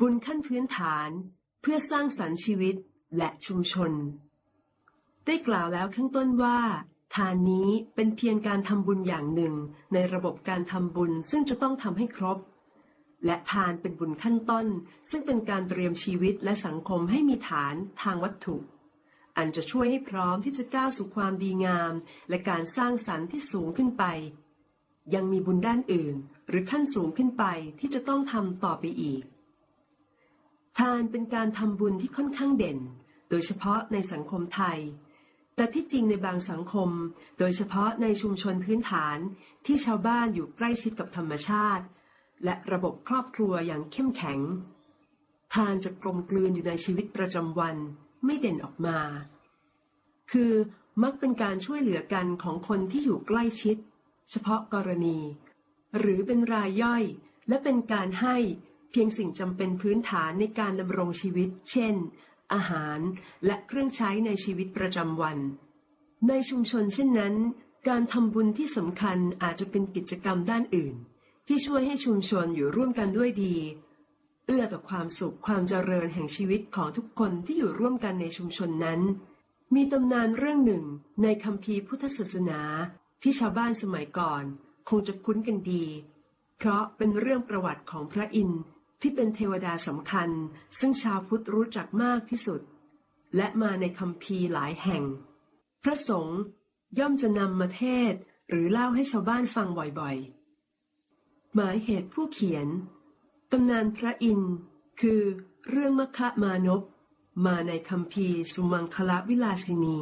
บุญขั้นพื้นฐานเพื่อสร้างสรรค์ชีวิตและชุมชน ได้กล่าวแล้วข้างต้นว่า ทานนี้เป็นเพียงการทำบุญอย่างหนึ่งในระบบการทำบุญซึ่งจะต้องทำให้ครบ และทานเป็นบุญขั้นต้น ซึ่งเป็นการเตรียมชีวิตและสังคมให้มีฐานทางวัตถุ อันจะช่วยให้พร้อมที่จะก้าวสู่ความดีงาม และการสร้างสรรค์ที่สูงขึ้นไป ยังมีบุญด้านอื่น หรือขั้นสูงขึ้นไปที่จะต้องทำต่อไปอีกานเป็นการทำบุญที่ค่อนข้างเด่น โดยเฉพาะในสังคมไทย แต่ที่จริงในบางสังคม โดยเฉพาะในชุมชนพื้นฐานที่ชาวบ้านอยู่ใกล้ชิดกับธรรมชาติ และระบบครอบครัวอย่างเข้มแข็ง ทานจะกลมกลืนอยู่ในชีวิตประจำวันไม่เด่นออกมา คือมักเป็นการช่วยเหลือกันของคนที่อยู่ใกล้ชิด เฉพาะกรณี หรือเป็นรายย่อยและเป็นการให้ เพียงสิ่งจำเป็นพื้นฐานในการดำรงชีวิต เช่น อาหารและเครื่องใช้ในชีวิตประจำวัน ในชุมชนเช่นนั้น การทำบุญที่สำคัญอาจจะเป็นกิจกรรมด้านอื่น ที่ช่วยให้ชุมชนอยู่ร่วมกันด้วยดี เอื้อต่อความสุขความเจริญแห่งชีวิตของทุกคนที่อยู่ร่วมกันในชุมชนนั้น มีตำนานเรื่องหนึ่งในคัมภีร์พุทธศาสนาที่ชาวบ้านสมัยก่อน คงจะคุ้นกันดี เพราะเป็นเรื่องประวัติของพระอินทร์ ที่เป็นเทวดาสำคัญ ซึ่งชาวพุทธรู้จักมากที่สุด และมาในคัมภีหลายแห่ง พระสงฆ์ย่อมจะนำมาเทศหรือเล่าให้ชาวบ้านฟังบ่อยๆ หมายเหตุผู้เขียนตำนานพระอินทร์คือเรื่องมคะมานพมาในคัมภีสุมังคละวิลาสินี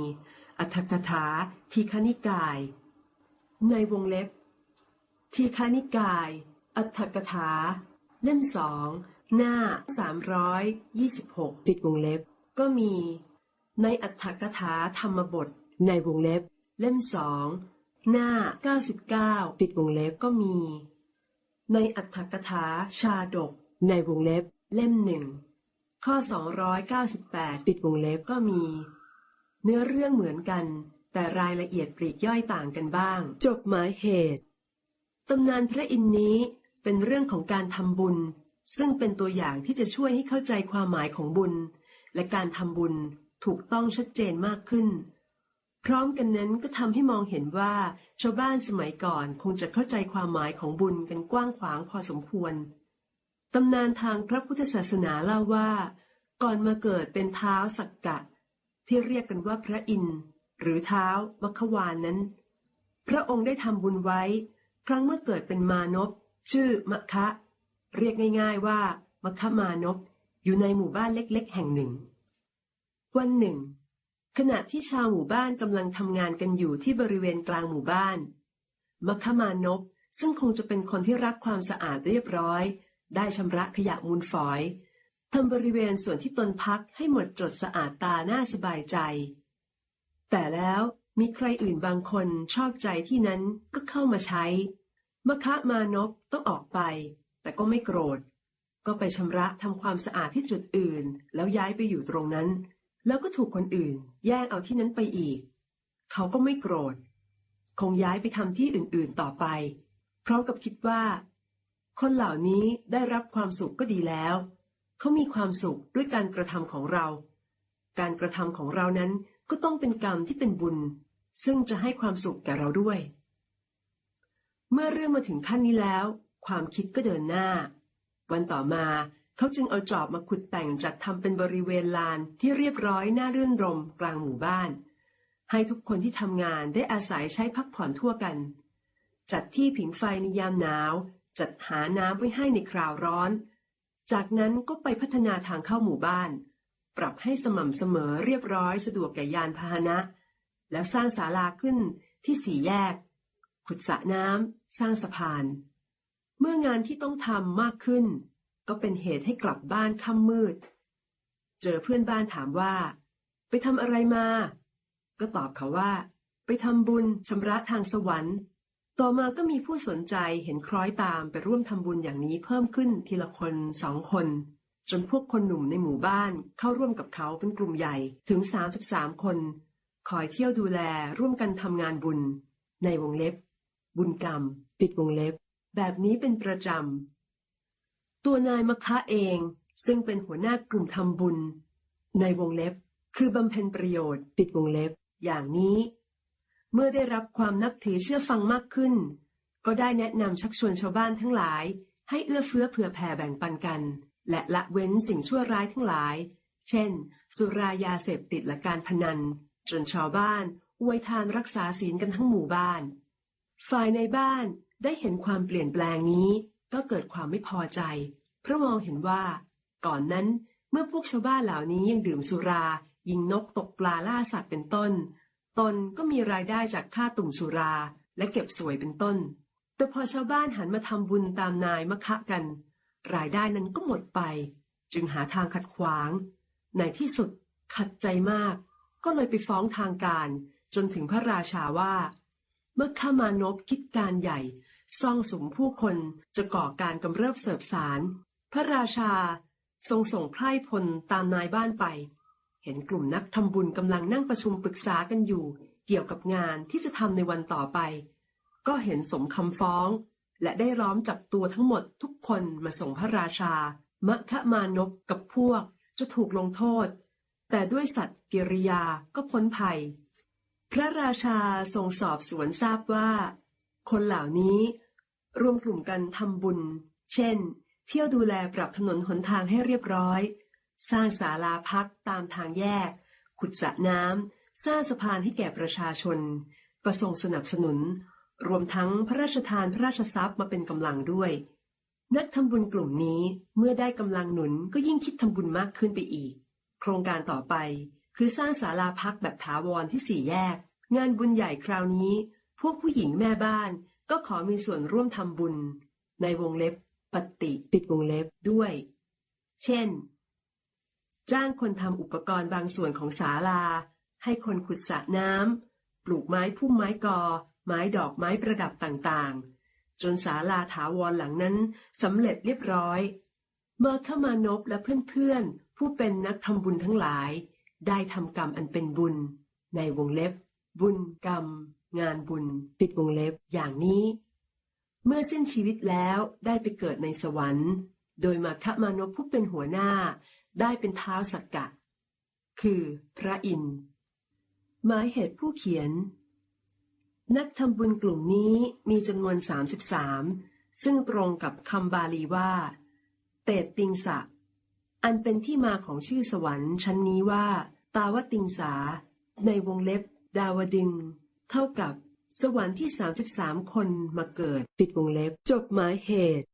อัฏฐกถาทีคณิกาย ในวงเล็บ ทีคณิกาย อัฏฐกถา เล่มสองหน้า 326 ปิดวงเล็บ ก็มี ในอัฏฐกถาธรรมบท ในวงเล็บ เล่มสองหน้า 99 ปิดวงเล็บก็มี ในอัฏฐกถาชาดก ในวงเล็บ เล่มหนึ่งข้อ 298 ปิดวงเล็บก็มี เนื้อเรื่องเหมือนกัน แต่รายละเอียดปลีกย่อยต่างกันบ้าง จบหมายเหตุตำนานพระอินทร์นี้ เป็นเรื่องของการทำบุญ ซึ่งเป็นตัวอย่างที่จะช่วยให้เข้าใจความหมายของบุญ และการทำบุญถูกต้องชัดเจนมากขึ้น พร้อมกันนั้นก็ทำให้มองเห็นว่าชาวบ้านสมัยก่อนคงจะเข้าใจความหมายของบุญกันกว้างขวางพอสมควรตำนานทางพระพุทธศาสนาเล่าว่า ก่อนมาเกิดเป็นเท้าสักกะ ที่เรียกกันว่าพระอินทร์หรือเท้ามัควานนั้น พระองค์ได้ทำบุญไว้ ครั้งเมื่อเกิดเป็นมานพ ชื่อมะคะ เรียกง่ายๆว่ามะคะมานพอยู่ในหมู่บ้านเล็กๆ แห่งหนึ่ง วันหนึ่ง ขณะที่ชาวหมู่บ้านกำลังทำงานกันอยู่ที่บริเวณกลางหมู่บ้านมะคะมานพซึ่งคงจะเป็นคนที่รักความสะอาดเรียบร้อย ได้ชำระขยะมูลฝอยทำบริเวณส่วนที่ตนพักให้หมดจดสะอาดตาน่าสบายใจ แต่แล้วมีใครอื่นบางคนชอบใจที่นั้นก็เข้ามาใช้ มะคะมานพต้องออกไป แต่ก็ไม่โกรธ ก็ไปชำระทำความสะอาดที่จุดอื่น แล้วย้ายไปอยู่ตรงนั้น แล้วก็ถูกคนอื่น แย่งเอาที่นั้นไปอีก เขาก็ไม่โกรธ คงย้ายไปทำที่อื่นๆต่อไป พร้อมกับคิดว่า คนเหล่านี้ได้รับความสุขก็ดีแล้ว เขามีความสุขด้วยการกระทำของเรา การกระทำของเรานั้นก็ต้องเป็นกรรมที่เป็นบุญ ซึ่งจะให้ความสุขแก่เราด้วย เมื่อเรื่องมาถึงขั้นนี้แล้ว ความคิดก็เดินหน้า วันต่อมาเขาจึงเอาจอบมาขุดแต่งจัดทำเป็นบริเวณลานที่เรียบร้อยน่ารื่นรมกลางหมู่บ้าน ให้ทุกคนที่ทำงานได้อาศัยใช้พักผ่อนทั่วกัน จัดที่ผิงไฟในยามหนาว จัดหาน้ำไว้ให้ในคราวร้อน จากนั้นก็ไปพัฒนาทางเข้าหมู่บ้าน ปรับให้สม่ำเสมอเรียบร้อยสะดวกแก่ยานพาหนะ แล้วสร้างศาลาขึ้นที่สี่แยก ขุดสระน้ำ สร้างสะพาน เมื่องานที่ต้องทำมากขึ้น ก็เป็นเหตุให้กลับบ้านค่ำมืด เจอเพื่อนบ้านถามว่า ไปทำอะไรมา ก็ตอบเขาว่า ไปทำบุญชำระทางสวรรค์ต่อมาก็มีผู้สนใจเห็นคล้อยตามไปร่วมทำบุญอย่างนี้เพิ่มขึ้นทีละคนสองคน จนพวกคนหนุ่มในหมู่บ้านเข้าร่วมกับเขาเป็นกลุ่มใหญ่ถึง 33 คน คอยเที่ยวดูแลร่วมกันทำงานบุญ ในวงเล็บ บุญกรรม ปิดวงเล็บ แบบนี้เป็นประจำ ตัวนายมะคะเองซึ่งเป็นหัวหน้ากลุ่มทำบุญ ในวงเล็บ คือบำเพ็ญประโยชน์ ปิดวงเล็บ อย่างนี้ เมื่อได้รับความนับถือเชื่อฟังมากขึ้น ก็ได้แนะนำชักชวนชาวบ้านทั้งหลาย ให้เอื้อเฟื้อเผื่อแผ่แบ่งปันกัน และละเว้นสิ่งชั่วร้ายทั้งหลาย เช่น สุรายาเสพติดและการพนัน จนชาวบ้านอวยทานรักษาศีลกันทั้งหมู่บ้าน ฝ่ายในบ้านได้เห็นความเปลี่ยนแปลงนี้ ก็เกิดความไม่พอใจ เพราะมองเห็นว่า ก่อนนั้นเมื่อพวกชาวบ้านเหล่านี้ยังดื่มสุรา ยิงนกตกปลาล่าสัตว์เป็นต้น ตนก็มีรายได้จากค่าตุ่มสุรา และเก็บสวยเป็นต้น แต่พอชาวบ้านหันมาทำบุญตามนายมะคะกัน รายได้นั้นก็หมดไป จึงหาทางขัดขวาง ในที่สุดขัดใจมาก ก็เลยไปฟ้องทางการ จนถึงพระราชาว่า เมื่อข้ามานพคิดการใหญ่ ซ่องสมผู้คนจะก่อการกำเริบเสบสาร พระราชาทรงส่งไพร่พลตามนายบ้านไป เห็นกลุ่มนักทำบุญกำลังนั่งประชุมปรึกษากันอยู่ เกี่ยวกับงานที่จะทำในวันต่อไป ก็เห็นสมคำฟ้อง และได้ล้อมจับตัวทั้งหมดทุกคนมาส่งพระราชามะคะมานพกับพวกจะถูกลงโทษ แต่ด้วยสัตว์กิริยาก็พ้นภัย พระราชาทรงสอบสวนทราบว่า คนเหล่านี้รวมกลุ่มกันทำบุญ เช่น เที่ยวดูแลปรับถนนหนทางให้เรียบร้อย สร้างศาลาพักตามทางแยก ขุดสระน้ำ สร้างสะพานให้แก่ประชาชน ก็ทรงสนับสนุน รวมทั้งพระราชทานพระราชทรัพย์มาเป็นกำลังด้วย นักทำบุญกลุ่มนี้เมื่อได้กำลังหนุนก็ยิ่งคิดทำบุญมากขึ้นไปอีก โครงการต่อไป คือสร้างศาลาพักแบบถาวรที่สี่แยก งานบุญใหญ่คราวนี้ พวกผู้หญิงแม่บ้านก็ขอมีส่วนร่วมทำบุญ ในวงเล็บปฏิปิดวงเล็บด้วย เช่น จ้างคนทำอุปกรณ์บางส่วนของศาลา ให้คนขุดสระน้ำปลูกไม้พุ่มไม้กอ ไม้ดอกไม้ประดับต่างๆ จนศาลาถาวรหลังนั้นสำเร็จเรียบร้อย เมื่อเข้ามานพและเพื่อนๆ ผู้เป็นนักทำบุญทั้งหลาย ได้ทำกรรมอันเป็นบุญ ในวงเล็บ บุญกรรม งานบุญ ปิดวงเล็บอย่างนี้ เมื่อสิ้นชีวิตแล้วได้ไปเกิดในสวรรค์ โดยมาคะมานพผู้เป็นหัวหน้า ได้เป็นเท้าสักกะ คือพระอินทร์หมายเหตุผู้เขียน นักทำบุญกลุ่มนี้มีจำนวน 33 ซึ่งตรงกับคำบาลีว่า เตตติงสะ อันเป็นที่มาของชื่อสวรรค์ชั้นนี้ว่า ตาวติงสา ในวงเล็บ ดาวดึง เท่ากับ สวรรค์ที่ 33 คนมาเกิด ปิดวงเล็บ จบหมายเหตุ